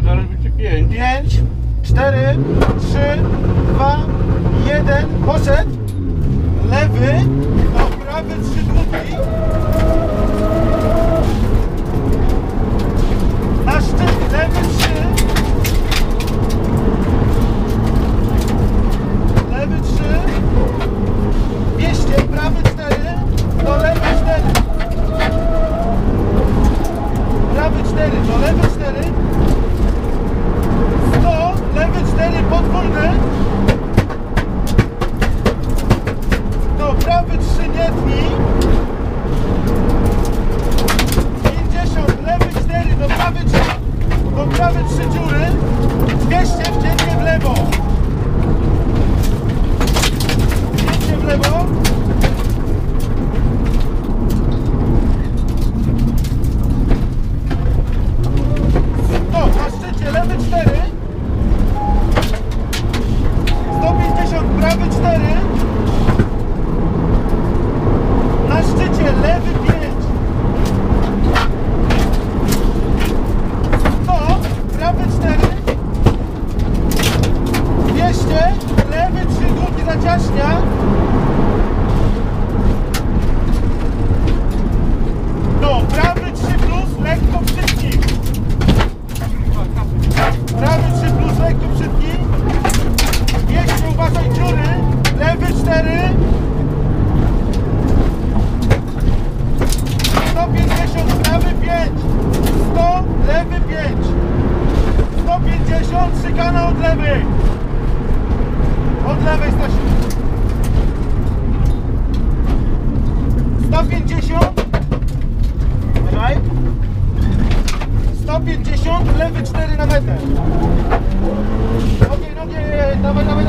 Zaraz będzie pięć. 5, 4, 3, 2, 1. Poszedł. Lewy, do prawy, trzy długi. Na szczyt, lewy 3. Lewy 3. 200, prawy 4. Do lewy 4. Prawy 4, do lewy 4. 100, lewy 4 podwójny. Do prawy 3 nie tnij. 50, lewy 4, do prawy 3, do prawy 3 dziury. 200 wcięcie w lewo. Wcięcie w lewo. O, na szczycie lewy 4. 150, prawy 4. Na szczycie lewy 5. 100, prawy 4. 200, lewy 3 długi zaciaśnia. Do, prawy 3 plus, lekko przytnij. Prawy 3 plus, lekko przytnij. 200, uważaj dziury. Lewy 4. 150, prawy 5. 100, lewy 5. 150, szykana od lewej. Od lewej Stasiu. 150. Dawaj. 150, lewy 4 na metę. Nogi, nogi, dawaj, dawaj,